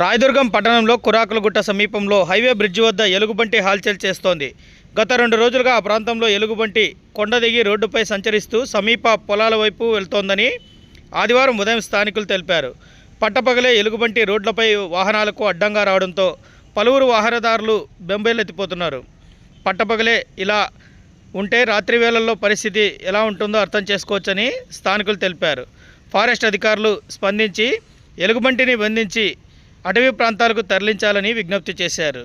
రాయదుర్గం పట్టణంలో కురాకులగుట్ట సమీపంలో highway bridge వద్ద ఎలుగుబంటి హాల్చల్ చేస్తోంది. గత రెండు రోజులుగా ఆ ప్రాంతంలో ఎలుగుబంటి కొండ దిగి రోడ్డుపై సంచరిస్తూ సమీప పొలాల వైపు వెళ్తోందని ఆదివారం ఉదయం స్థానికులు తెలిపారు. పట్టపగలే ఎలుగుబంటి రోడ్లపై వాహనాలకు అడ్డంగా రావడంతో పలువురు వాహనదారులు బెంబేలెత్తిపోతున్నారు. పట్టపగలే ఇలా ఉంటే రాత్రి వేళల్లో పరిస్థితి ఎలా ఉంటుందో అర్థం చేసుకోవచ్చని స్థానికులు తెలిపారు. ఫారెస్ట్ అధికారులు స్పందించి ఎలుగుబంటిని బంధించి అటవీ ప్రాంతాలకు తరలించాలని విజ్ఞప్తి చేశారు.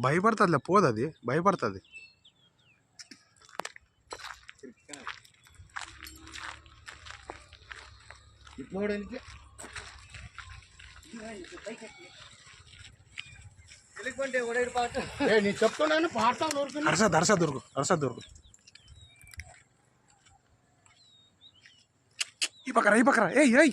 భయపడుతుందిలే పోదు అది భయపడుతుంది ఏ చెప్తున్నాను అరస దర్శ దొరుకు అరస దొరుకు ఈ పక్కన ఈ పక్కన ఏయ్ ఏయ్.